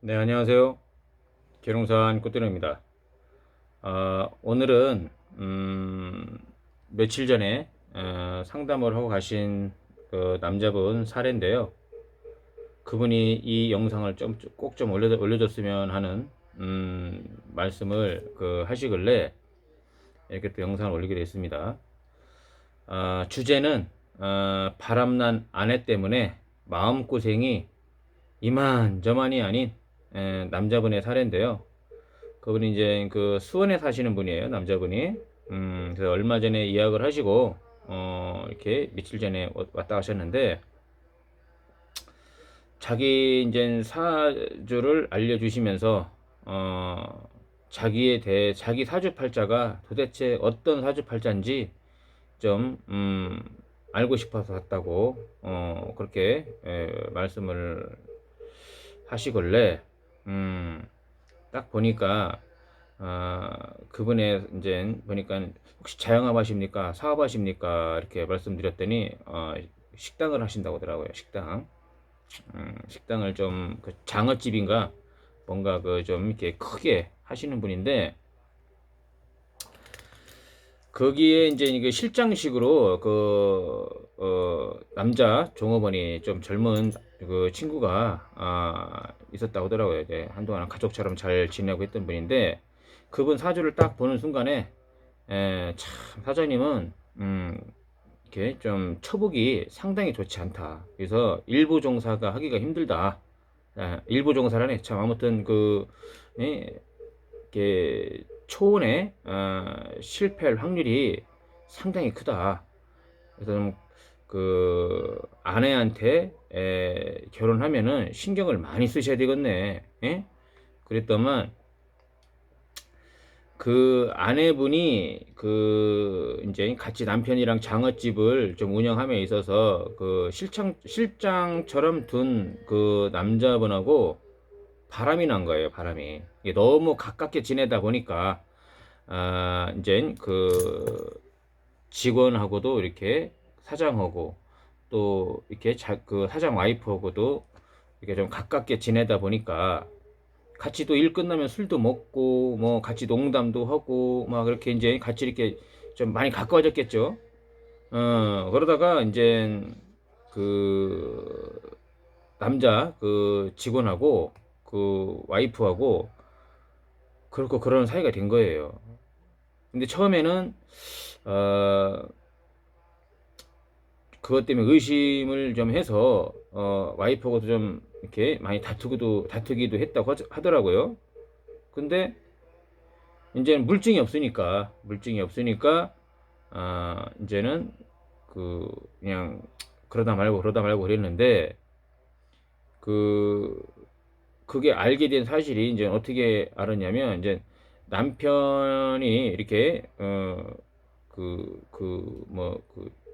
네, 안녕하세요. 계룡산 꽃대로입니다. 아, 오늘은 음, 며칠 전에 어, 상담을 하고 가신 그 남자분 사례인데요. 그분이 이 영상을 좀 꼭좀 올려 올려줬으면 하는 음, 말씀을 그 하시길래 이렇게 또 영상을 올리게 됐습니다. 아, 주제는 어, 바람난 아내 때문에 마음고생이 이만저만이 아닌 에, 남자분의 사례인데요. 그분이 이제 그 수원에 사시는 분이에요, 남자분이. 음, 그래서 얼마 전에 예약을 하시고, 어, 이렇게 며칠 전에 왔다 가셨는데, 자기 이제 사주를 알려주시면서, 어, 자기에 대해, 자기 사주팔자가 도대체 어떤 사주팔자인지 좀, 음, 알고 싶어서 왔다고, 어, 그렇게, 에, 말씀을 하시길래, 음, 딱 보니까, 아, 그분의 이제 보니까 혹시 자영업 하십니까? 사업 하십니까? 이렇게 말씀드렸더니, 어, 식당을 하신다고 하더라고요. 식당. 음, 식당을 좀, 그 장어집인가? 뭔가 그 좀 이렇게 크게 하시는 분인데, 거기에 이제 이게 실장식으로 그, 어, 남자 종업원이 좀 젊은 그 친구가, 아, 있었다고 하더라고요. 이제 한동안 가족처럼 잘 지내고 했던 분인데, 그분 사주를 딱 보는 순간에, 에, 참, 사장님은, 음, 이렇게 좀 처복이 상당히 좋지 않다. 그래서 일부 종사가 하기가 힘들다. 에, 일부 종사라네. 참, 아무튼 그, 예, 이렇게 초혼에 어, 실패할 확률이 상당히 크다. 그래서 좀 그 아내한테 에, 결혼하면은 신경을 많이 쓰셔야 되겠네. 예? 그랬더만 그 아내분이 그 이제 같이 남편이랑 장어집을 좀 운영함에 있어서 그 실장 실장처럼 둔 그 남자분하고 바람이 난 거예요, 바람이. 이게 너무 가깝게 지내다 보니까, 아, 이제 그 직원하고도 이렇게 사장하고 또 이렇게 자, 그 사장 와이프하고도 이렇게 좀 가깝게 지내다 보니까 같이 또 일 끝나면 술도 먹고 뭐 같이 농담도 하고 막 그렇게 이제 같이 이렇게 좀 많이 가까워졌겠죠. 어, 그러다가 이제 그 남자 그 직원하고 그 와이프하고 그렇고 그런 사이가 된 거예요. 근데 처음에는 어 그것 때문에 의심을 좀 해서 어 와이프하고도 좀 이렇게 많이 다투기도 다투기도 했다고 하더라고요. 근데 이제는 물증이 없으니까 물증이 없으니까 아 이제는 그 그냥 그러다 말고 그러다 말고 그랬는데 그 그게 알게 된 사실이 이제 어떻게 알았냐면 이제 남편이 이렇게 어그 그 그, 그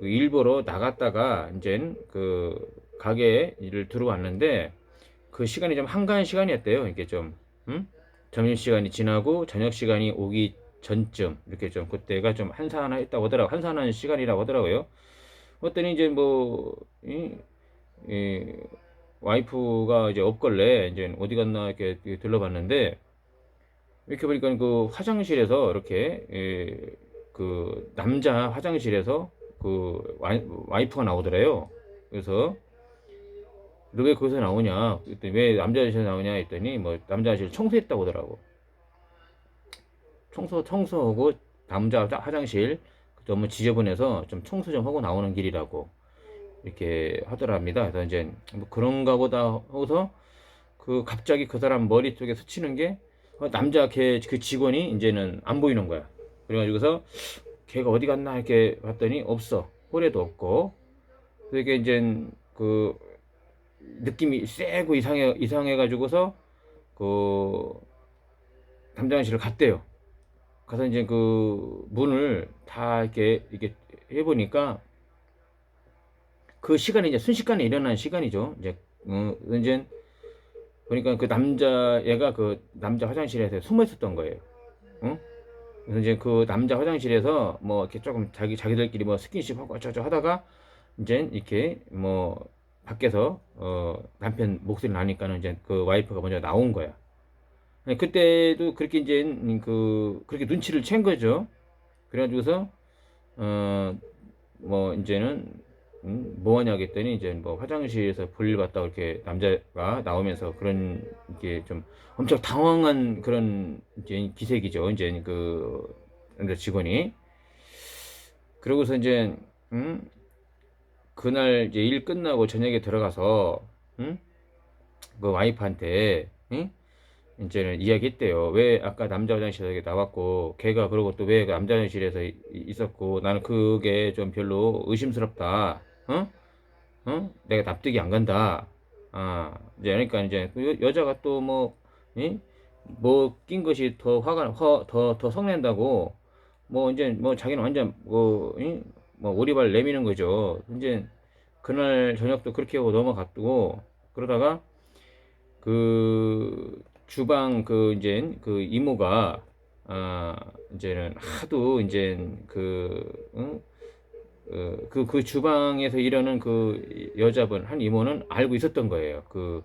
일보러 나갔다가 이제 그 가게에 일을 들어왔는데 그 시간이 좀 한가한 시간이었대요. 이게 좀 음? 점심 시간이 지나고 저녁 시간이 오기 전쯤 이렇게 좀 그때가 좀 한산했다고 하더라고 한산한 시간이라고 하더라고요. 어떤 이제 뭐 이, 이 와이프가 이제 없걸래 이제 어디 갔나 이렇게 들러봤는데 이렇게 보니까 그 화장실에서 이렇게 예, 그 남자 화장실에서 그 와이 프가 나오더래요. 그래서 너왜 거기서 나오냐? 왜 남자 화장실에 나오냐 했더니 뭐 남자 화장실 청소했다고 하더라고. 청소 청소하고 남자 화장실 너무 지저분해서 좀 청소 좀 하고 나오는 길이라고. 이렇게 하더랍니다. 그래서 이제 뭐 그런가 보다 하고서 그 갑자기 그 사람 머리 쪽에 스치는 게 어, 남자 걔 그 직원이 이제는 안 보이는 거야. 그래가지고서 걔가 어디 갔나 이렇게 봤더니 없어. 홀에도 없고. 그게 이제 그 느낌이 세고 이상해 이상해 가지고서 그 담당실을 갔대요. 가서 이제 그 문을 다 이렇게 이렇게 해 보니까 그 시간이 이제 순식간에 일어난 시간이죠. 이제 어, 이제 보니까 그 남자 얘가 그 남자 화장실에서 숨어 있었던 거예요. 어? 그래서 이제 그 남자 화장실에서 뭐 이렇게 조금 자기 자기들끼리 뭐 스킨십 하고 어쩌고 하다가 이제 이렇게 뭐 밖에서 어 남편 목소리 나니까는 이제 그 와이프가 먼저 나온 거야. 네, 그때도 그렇게 이제 그 그렇게 눈치를 챈 거죠. 그래가지고서 어 뭐 이제는 음, 뭐 하냐 했더니 이제 뭐 화장실에서 볼일 봤다고 이렇게 남자가 나오면서 그런 이게 좀 엄청 당황한 그런 이제 기색이죠. 이제 그 직원이 그러고서 이제 음 그날 이제 일 끝나고 저녁에 들어가서 응? 그 와이프한테 응? 이제는 이야기했대요. 왜 아까 남자 화장실에 나왔고 걔가 그러고 또 왜 남자 화장실에서 이- 있었고 나는 그게 좀 별로 의심스럽다. 어? 어? 내가 납득이 안 간다. 아, 이제 그러니까 이제 그 여, 여자가 또 뭐, 이? 뭐낀 것이 더 화가 화, 더, 더 성낸다고 뭐 이제 뭐 자기는 완전 뭐, 이? 뭐 오리발 내미는 거죠. 이제 그날 저녁도 그렇게 하고 넘어갔고 그러다가 그 주방 그 이제 그 이모가 아 이제는 하도 이제 그 응? 어, 그, 그 주방에서 일하는 그 여자분, 한 이모는 알고 있었던 거예요. 그,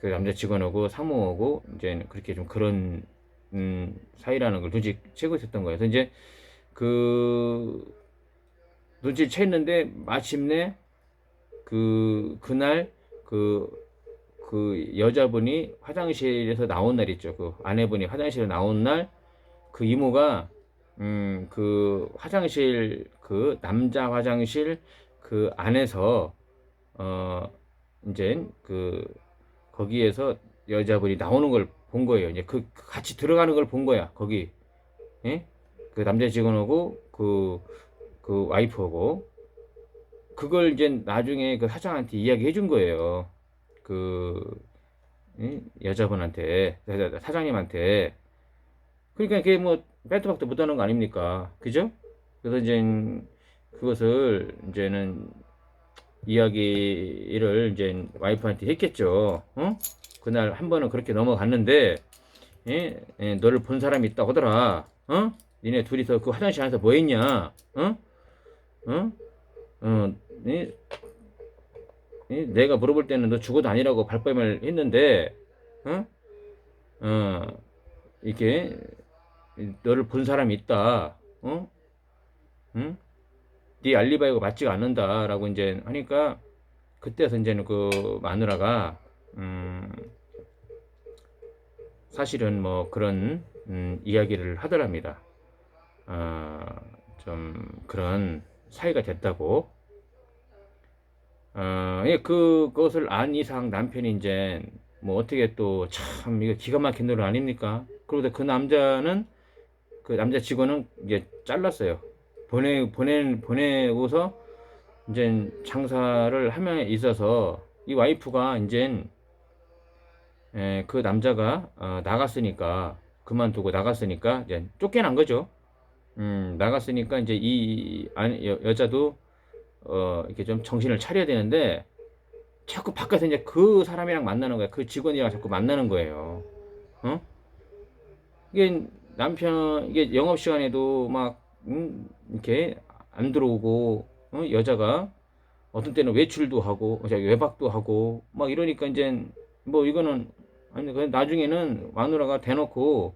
그 남자 직원하고 사모하고 이제 그렇게 좀 그런, 음, 사이라는 걸 눈치채고 있었던 거예요. 그래서 이제 그, 눈치챘는데 마침내 그, 그날 그, 그 여자분이 화장실에서 나온 날 있죠. 그 아내분이 화장실에 나온 날 그 이모가 음, 그 화장실 그 남자 화장실 그 안에서 어 이제 그 거기에서 여자분이 나오는 걸 본 거예요. 이제 그 같이 들어가는 걸 본 거야. 거기 예? 그 남자 직원하고 그그 와이프하고 그걸 이제 나중에 그 사장한테 이야기해 준 거예요. 그 예? 여자분한테 여자- 사장님한테 그러니까 그게 뭐 빼도 박도 못하는 거 아닙니까? 그죠? 그래서 이제 그것을 이제는 이야기를 이제 와이프한테 했겠죠. 어? 그날 한 번은 그렇게 넘어갔는데, 예? 예, 너를 본 사람이 있다 하더라. 어? 니네 둘이서 그 화장실 안에서 뭐 했냐? 어? 어? 어, 예? 예? 내가 물어볼 때는 너 죽어도 아니라고 발뺌을 했는데, 어? 어, 이렇게 너를 본 사람이 있다. 어? 응? 네 알리바이가 맞지가 않는다라고 이제 하니까 그때서 이제는 그 마누라가 음 사실은 뭐 그런 음 이야기를 하더랍니다. 어좀 그런 사이가 됐다고. 어, 예, 그것을 안 이상 남편이 이제 뭐 어떻게 또 참 이거 기가 막힌 노래 아닙니까? 그러다 그 남자는 그 남자 직원은 이제 잘랐어요. 보내 보내 보내고서 이제 장사를 하면 있어서 이 와이프가 이제 에, 그 남자가 어, 나갔으니까 그만두고 나갔으니까 이제 쫓겨난 거죠. 음, 나갔으니까 이제 이 안, 여, 여자도 어, 이렇게 좀 정신을 차려야 되는데 자꾸 바깥에서 이제 그 사람이랑 만나는 거야. 그 직원이랑 자꾸 만나는 거예요. 어? 이게 남편 이게 영업 시간에도 막 음, 이렇게 안 들어오고 어? 여자가 어떤 때는 외출도 하고 외박도 하고 막 이러니까 이제 뭐 이거는 아니 그 나중에는 마누라가 대놓고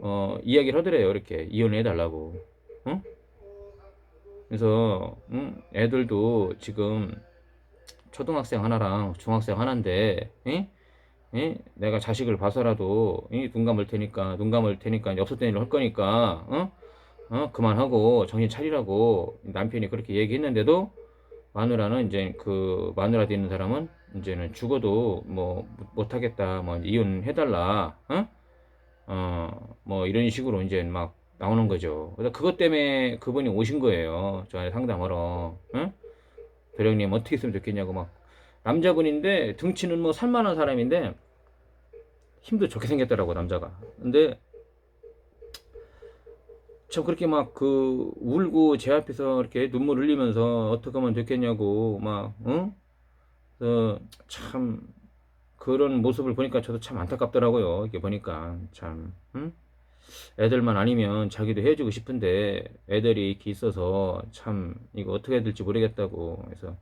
어 이야기를 하더래요 이렇게 이혼해 달라고 어? 그래서 음, 애들도 지금 초등학생 하나랑 중학생 하나인데 에? 에? 내가 자식을 봐서라도 이, 눈 감을 테니까 눈 감을 테니까 엽서된 일을 할 거니까 어? 어? 그만하고 정신 차리라고 남편이 그렇게 얘기했는데도 마누라는 이제 그 마누라 되는 사람은 이제는 죽어도 뭐 못하겠다 뭐 이혼해달라 어? 어, 뭐 이런 식으로 이제 막 나오는 거죠. 그래서 그것 때문에 그분이 오신 거예요. 저한테 상담하러. 응? 도령님 어떻게 했으면 좋겠냐고 막 남자분인데 등치는 뭐 살만한 사람인데 힘도 좋게 생겼더라고 남자가. 근데 참 그렇게 막 그 울고 제 앞에서 이렇게 눈물 흘리면서 어떻게 하면 좋겠냐고 막 응? 어, 참 그런 모습을 보니까 저도 참 안타깝더라고요. 이렇게 보니까 참 응? 애들만 아니면 자기도 해주고 싶은데 애들이 이렇게 있어서 참 이거 어떻게 해야 될지 모르겠다고 그래서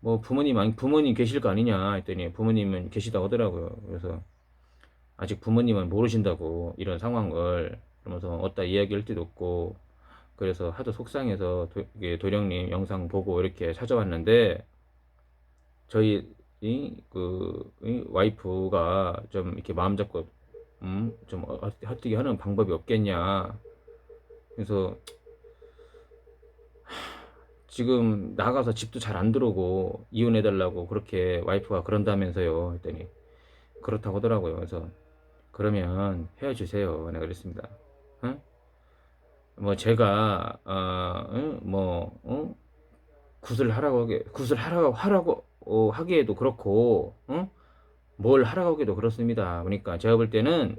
뭐 부모님 부모님 계실 거 아니냐 했더니 부모님은 계시다고 하더라고요. 그래서 아직 부모님은 모르신다고 이런 상황을 그러면서 어디다 이야기할 데도 없고 그래서 하도 속상해서 도, 이게 도령님 영상 보고 이렇게 찾아왔는데 저희 이그 이 와이프가 좀 이렇게 마음 잡고 음 좀 헛되게 하는 방법이 없겠냐. 그래서 지금 나가서 집도 잘 안 들어오고 이혼해 달라고 그렇게 와이프가 그런다면서요. 했더니 그렇다고 하더라고요. 그래서 그러면 헤어지세요. 내가 그랬습니다 응? 뭐 제가 어, 응? 뭐 어? 굿을 하라고 하게 굿을 하라고 하라고 어, 하기에도 그렇고 응? 뭘 하라고 하기도 그렇습니다 그러니까 제가 볼 때는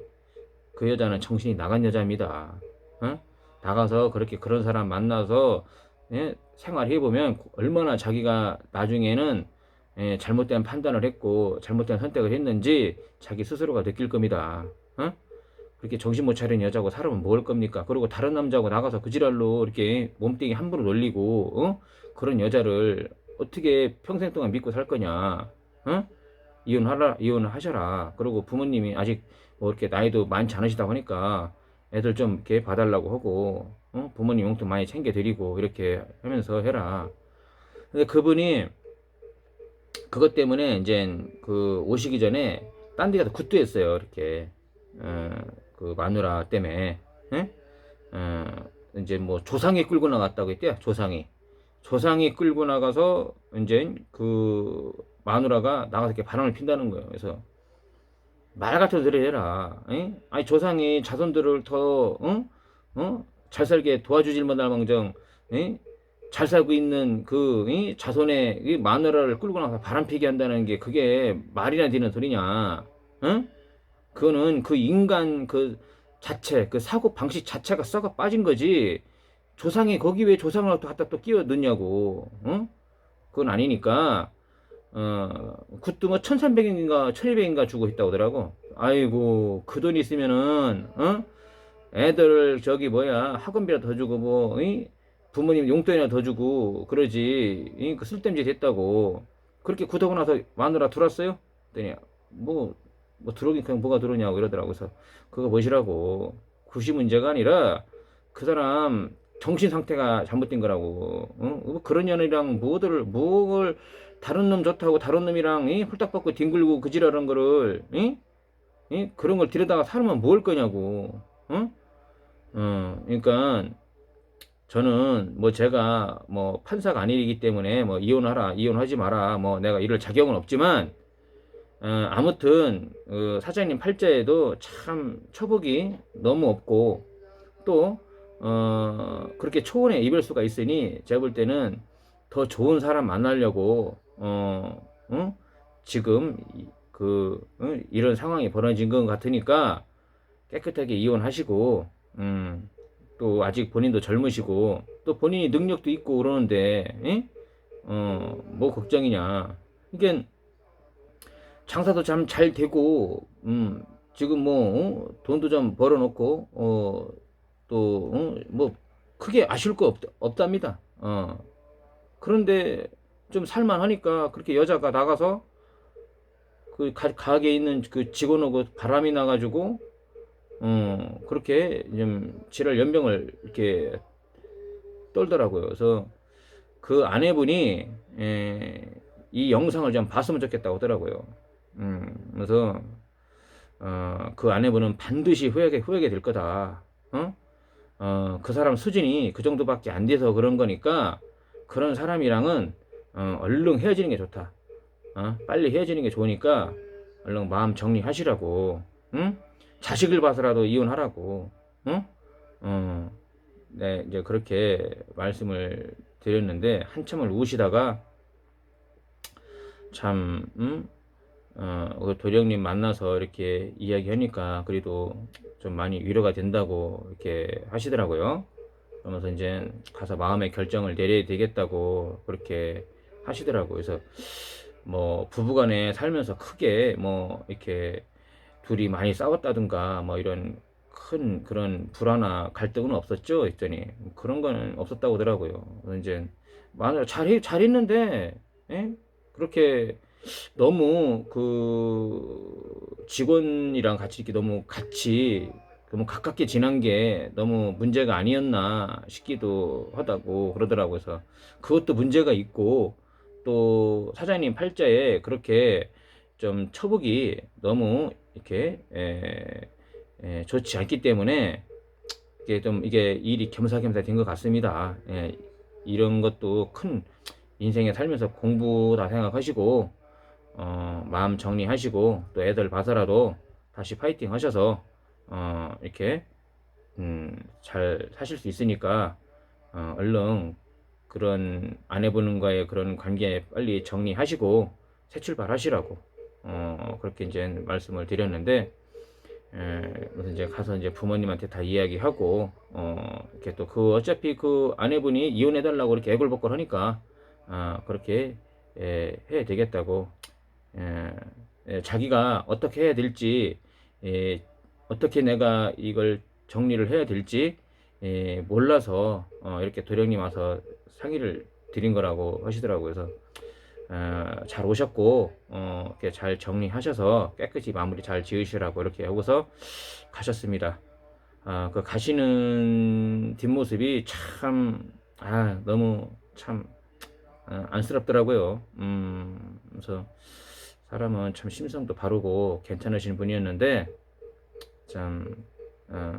그 여자는 정신이 나간 여자입니다 응? 나가서 그렇게 그런 사람 만나서 예? 생활해 보면 얼마나 자기가 나중에는 예, 잘못된 판단을 했고 잘못된 선택을 했는지 자기 스스로가 느낄 겁니다. 어? 그렇게 정신 못 차리는 여자고 살아면 뭘 겁니까? 그리고 다른 남자하고 나가서 그 지랄로 이렇게 몸뚱이 함부로 놀리고 어? 그런 여자를 어떻게 평생 동안 믿고 살 거냐? 어? 이혼하라 이혼하셔라. 그리고 부모님이 아직 뭐 이렇게 나이도 많지 않으시다고 하니까 애들 좀 이렇게 봐달라고 하고 어? 부모님 용돈 많이 챙겨드리고 이렇게 하면서 해라. 근데 그분이 그것 때문에 이제 그 오시기 전에 딴 데 가서 굿도 했어요. 이렇게 어, 그 마누라 때문에 예? 어, 이제 뭐 조상이 끌고 나갔다고 했대요. 조상이 조상이 끌고 나가서 이제 그 마누라가 나가서 이렇게 바람을 핀다는 거예요. 그래서 말 같은 소리 해라. 에? 아니 조상이 자손들을 더 어? 어? 잘 살게 도와주질 못할 망정 에? 잘 살고 있는 그 이? 자손의 이 마누라를 끌고 나서 바람 피게 한다는 게 그게 말이나 되는 소리냐? 응? 그거는 그 인간 그 자체 그 사고 방식 자체가 썩어 빠진 거지. 조상이 거기 왜 조상을 또 갖다 또 끼워 넣냐고. 응? 그건 아니니까. 어, 뭐 1300인가 1200인가 주고 있다고 하더라고. 아이고, 그 돈 있으면은, 어? 애들 저기 뭐야, 학원비라도 더 주고 뭐, 이? 부모님 용돈이나 더 주고, 그러지. 이? 그 쓸데없이 됐다고. 그렇게 굿하고 나서 마누라 들어왔어요? 그랬더니, 뭐, 뭐 들어오긴 그냥 뭐가 들어오냐고 이러더라고. 그래서 그거 뭐시라고. 굿이 문제가 아니라 그 사람 정신 상태가 잘못된 거라고. 어? 뭐 그런 년이랑 뭐들, 뭘 다른 놈 좋다고 다른 놈이랑 이? 홀딱 받고 뒹굴고 그지랄한 거를 이? 이? 그런 걸 들여다가 살면 뭘 거냐고 어? 어, 그러니까 저는 뭐 제가 뭐 판사가 아니기 때문에 뭐 이혼하라 이혼하지 마라 뭐 내가 이럴 자격은 없지만 어, 아무튼 어, 사장님 팔자에도 참 처복이 너무 없고 또 어, 그렇게 초원의 이별수가 있으니 제가 볼 때는 더 좋은 사람 만나려고 어, 어? 지금 그 어? 이런 상황이 벌어진 것 같으니까 깨끗하게 이혼하시고 음, 또 아직 본인도 젊으시고 또 본인이 능력도 있고 그러는데 어, 뭐 걱정이냐 이게 장사도 참 잘 되고 음, 지금 뭐 어? 돈도 좀 벌어놓고 어, 또뭐 어? 크게 아쉬울 거 없, 없답니다. 어. 그런데 좀 살만하니까 그렇게 여자가 나가서 그 가, 가게에 있는 그 직원하고 바람이 나가지고 어 그렇게 좀 지랄 연병을 이렇게 떨더라고요. 그래서 그 아내분이 에, 이 영상을 좀 봤으면 좋겠다고 하더라고요. 음, 그래서 어, 그 아내분은 반드시 후회하게 후회하게 될 거다. 어? 어, 그 사람 수준이 그 정도밖에 안 돼서 그런 거니까 그런 사람이랑은 어, 얼른 헤어지는 게 좋다. 어? 빨리 헤어지는 게 좋으니까 얼른 마음 정리하시라고. 응? 자식을 봐서라도 이혼하라고. 응? 어, 네, 이제 그렇게 말씀을 드렸는데 한참을 우시다가 참, 음? 어, 그 도령님 만나서 이렇게 이야기하니까 그래도 좀 많이 위로가 된다고 이렇게 하시더라고요. 그러면서 이제 가서 마음의 결정을 내려야 되겠다고 그렇게 하시더라고요. 그래서 뭐 부부간에 살면서 크게 뭐 이렇게 둘이 많이 싸웠다든가 뭐 이런 큰 그런 불화나 갈등은 없었죠 했더니 그런 거는 없었다고 하더라고요. 이제 만약 잘 잘 했는데 예? 그렇게 너무 그 직원이랑 같이 이렇게 너무 같이 너무 가깝게 지난 게 너무 문제가 아니었나 싶기도 하다고 그러더라고요. 그래서 그것도 문제가 있고 또 사장님 팔자에 그렇게 좀 처복이 너무 이렇게 에, 에, 좋지 않기 때문에 이게 좀 이게 일이 겸사겸사 된 것 같습니다. 예, 이런 것도 큰 인생에 살면서 공부 다 생각하시고 어, 마음 정리하시고 또 애들 봐서라도 다시 파이팅 하셔서 어, 이렇게 음, 잘 사실 수 있으니까 어, 얼른 그런 아내분과의 그런 관계 빨리 정리하시고 새 출발하시라고 어, 그렇게 이제 말씀을 드렸는데 에, 그래서 이제 가서 이제 부모님한테 다 이야기하고 어, 이렇게 또 그 어차피 그 아내분이 이혼해 달라고 이렇게 애걸복걸 하니까 아, 그렇게 에, 해야 되겠다고 에, 에, 자기가 어떻게 해야 될지 에, 어떻게 내가 이걸 정리를 해야 될지 에, 몰라서 어, 이렇게 도령님 와서 상의를 드린 거라고 하시더라고요. 그래서 어, 잘 오셨고 어, 이렇게 잘 정리하셔서 깨끗이 마무리 잘 지으시라고 이렇게 하고서 가셨습니다. 아, 그 가시는 뒷모습이 참, 아, 너무 참 아, 안쓰럽더라고요. 음, 그래서 사람은 참 심성도 바르고 괜찮으신 분이었는데 참 어,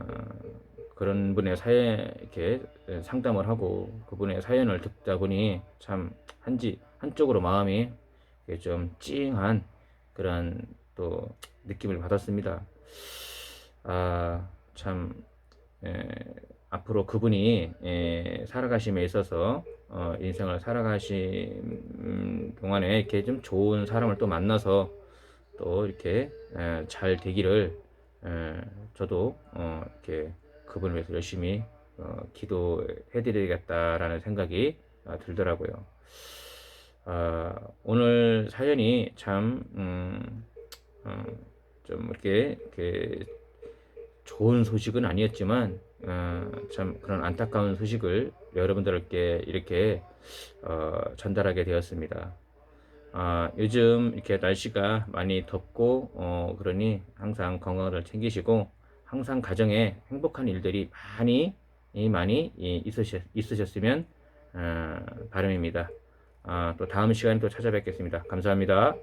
그런 분의 사연 이렇게 상담을 하고 그분의 사연을 듣다 보니 참 한지 한쪽으로 마음이 좀 찡한 그런 또 느낌을 받았습니다. 아, 참 에, 앞으로 그분이 에, 살아가심에 있어서 어, 인생을 살아가신 동안에 이렇게 좀 좋은 사람을 또 만나서 또 이렇게 에, 잘 되기를 에, 저도 어, 이렇게 그분을 위해서 열심히 어, 기도해드리겠다라는 생각이 아, 들더라고요. 아, 오늘 사연이 참, 음, 어, 좀 이렇게, 이렇게 좋은 소식은 아니었지만, 어, 참 그런 안타까운 소식을 여러분들께 이렇게 어, 전달하게 되었습니다. 아, 요즘 이렇게 날씨가 많이 덥고, 어, 그러니 항상 건강을 챙기시고, 항상 가정에 행복한 일들이 많이, 많이 있으셨, 있으셨으면, 어, 바람입니다. 아, 또 다음 시간에 또 찾아뵙겠습니다. 감사합니다.